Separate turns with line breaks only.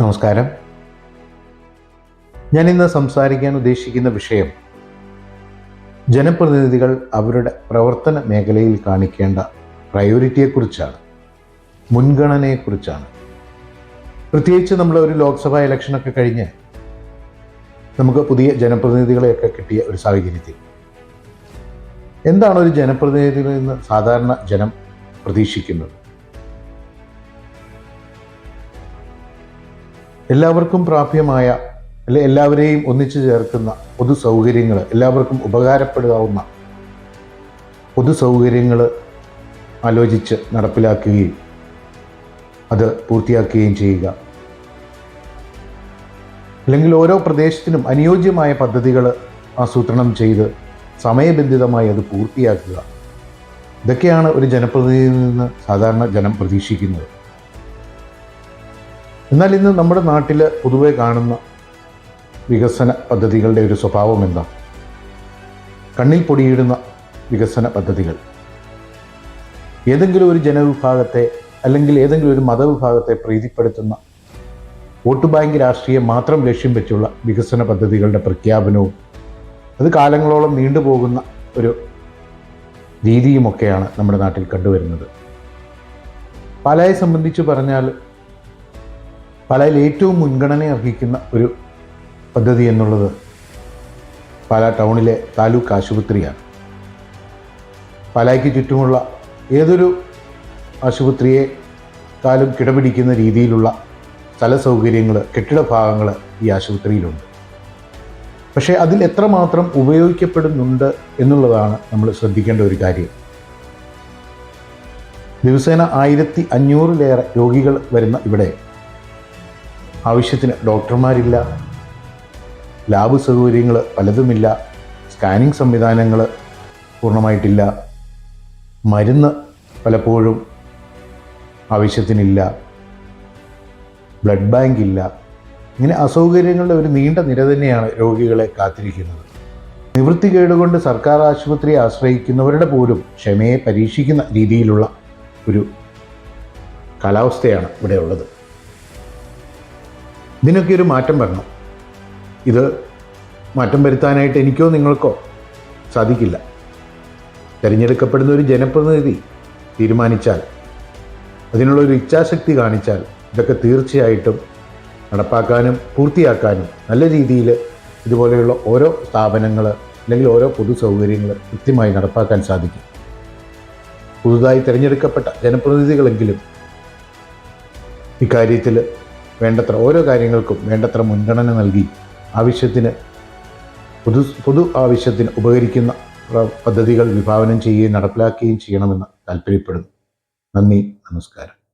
നമസ്കാരം. ഞാൻ ഇന്ന് സംസാരിക്കാൻ ഉദ്ദേശിക്കുന്ന വിഷയം ജനപ്രതിനിധികൾ അവരുടെ പ്രവർത്തന മേഖലയിൽ കാണിക്കേണ്ട പ്രയോറിറ്റിയെക്കുറിച്ചാണ് മുൻഗണനയെക്കുറിച്ചാണ്. പ്രത്യേകിച്ച് നമ്മൾ ഒരു ലോക്സഭാ ഇലക്ഷനൊക്കെ കഴിഞ്ഞ് നമുക്ക് പുതിയ ജനപ്രതിനിധികളെയൊക്കെ കിട്ടിയ ഒരു സാഹചര്യത്തിൽ. എന്താണ് ഒരു ജനപ്രതിനിധിയിൽ നിന്ന് സാധാരണ ജനം പ്രതീക്ഷിക്കുന്നത്? എല്ലാവർക്കും പ്രാപ്യമായ അല്ലെ എല്ലാവരെയും ഒന്നിച്ചു ചേർക്കുന്ന പൊതു സൗകര്യങ്ങൾ എല്ലാവർക്കും ഉപകാരപ്പെടാവുന്ന പൊതു സൗകര്യങ്ങൾ ആലോചിച്ച് നടപ്പിലാക്കുകയും അത് പൂർത്തിയാക്കുകയും ചെയ്യുക. അല്ലെങ്കിൽ ഓരോ പ്രദേശത്തിനും അനുയോജ്യമായ പദ്ധതികൾ ആസൂത്രണം ചെയ്ത് സമയബന്ധിതമായി അത് പൂർത്തിയാക്കുക. ഇതൊക്കെയാണ് ഒരു ജനപ്രതിനിധിയിൽ നിന്ന് സാധാരണ ജനം പ്രതീക്ഷിക്കുന്നത്. എന്നാൽ ഇന്ന് നമ്മുടെ നാട്ടിൽ പൊതുവെ കാണുന്ന വികസന പദ്ധതികളുടെ ഒരു സ്വഭാവം എന്താ? കണ്ണിൽ പൊടിയിടുന്ന വികസന പദ്ധതികൾ. ഏതെങ്കിലും ഒരു ജനവിഭാഗത്തെ അല്ലെങ്കിൽ ഏതെങ്കിലും ഒരു മതവിഭാഗത്തെ പ്രീതിപ്പെടുത്തുന്ന വോട്ട് ബാങ്ക് രാഷ്ട്രീയം മാത്രം ലക്ഷ്യം വെച്ചുള്ള വികസന പദ്ധതികളുടെ പ്രഖ്യാപനവും അത് കാലങ്ങളോളം നീണ്ടുപോകുന്ന ഒരു രീതിയുമൊക്കെയാണ് നമ്മുടെ നാട്ടിൽ കണ്ടുവരുന്നത്. പാലായെ സംബന്ധിച്ച് പറഞ്ഞാൽ പാലായിൽ ഏറ്റവും മുൻഗണന അർഹിക്കുന്ന ഒരു പദ്ധതി എന്നുള്ളത് പാലാ ടൗണിലെ താലൂക്ക് ആശുപത്രിയാണ്. പാലായ്ക്ക് ചുറ്റുമുള്ള ഏതൊരു ആശുപത്രിയെ കാലം കിടപിടിക്കുന്ന രീതിയിലുള്ള സ്ഥല സൗകര്യങ്ങൾ കെട്ടിട ഭാഗങ്ങൾ ഈ ആശുപത്രിയിലുണ്ട്. പക്ഷേ അതിൽ എത്രമാത്രം ഉപയോഗിക്കപ്പെടുന്നുണ്ട് എന്നുള്ളതാണ് നമ്മൾ ശ്രദ്ധിക്കേണ്ട ഒരു കാര്യം. ദിവസേന ആയിരത്തി അഞ്ഞൂറിലേറെ രോഗികൾ വരുന്ന ഇവിടെ ആവശ്യത്തിന് ഡോക്ടർമാരില്ല. ലാബ് സൗകര്യങ്ങൾ പലതുമില്ല. സ്കാനിങ് സംവിധാനങ്ങൾ പൂർണമായിട്ടില്ല. മരുന്ന് പലപ്പോഴും ആവശ്യത്തിനില്ല. ബ്ലഡ് ബാങ്ക് ഇല്ല. ഇങ്ങനെ അസൗകര്യങ്ങളുടെ ഒരു നീണ്ട നിര തന്നെയാണ് രോഗികളെ കാത്തിരിക്കുന്നത്. നിവൃത്തി കേടുകൊണ്ട് സർക്കാർ ആശുപത്രിയെ ആശ്രയിക്കുന്നവരുടെ പോലും ക്ഷമയെ പരീക്ഷിക്കുന്ന രീതിയിലുള്ള ഒരു കാലാവസ്ഥയാണ് ഇവിടെ ഉള്ളത് ഇതിനൊക്കെ ഒരു മാറ്റം വരണം. ഇത് മാറ്റം വരുത്താനായിട്ട് എനിക്കോ നിങ്ങൾക്കോ സാധിക്കില്ല. തിരഞ്ഞെടുക്കപ്പെടുന്ന ഒരു ജനപ്രതിനിധി തീരുമാനിച്ചാൽ അതിനുള്ളൊരു ഇച്ഛാശക്തി കാണിച്ചാൽ ഇതൊക്കെ തീർച്ചയായിട്ടും നടപ്പാക്കാനും പൂർത്തിയാക്കാനും നല്ല രീതിയിൽ ഇതുപോലെയുള്ള ഓരോ സ്ഥാപനങ്ങൾ അല്ലെങ്കിൽ ഓരോ പൊതു സൗകര്യങ്ങൾ കൃത്യമായി നടപ്പാക്കാൻ സാധിക്കും. പുതുതായി തിരഞ്ഞെടുക്കപ്പെട്ട ജനപ്രതിനിധികളെങ്കിലും ഇക്കാര്യത്തിൽ വേണ്ടത്ര ഓരോ കാര്യങ്ങൾക്കും വേണ്ടത്ര മുൻഗണന നൽകി ആവശ്യത്തിന് പൊതു പൊതു ആവശ്യത്തിന് ഉപകരിക്കുന്ന പദ്ധതികൾ വിഭാവനം ചെയ്യുകയും നടപ്പിലാക്കുകയും ചെയ്യണമെന്ന് താല്പര്യപ്പെടുന്നു. നന്ദി നമസ്കാരം.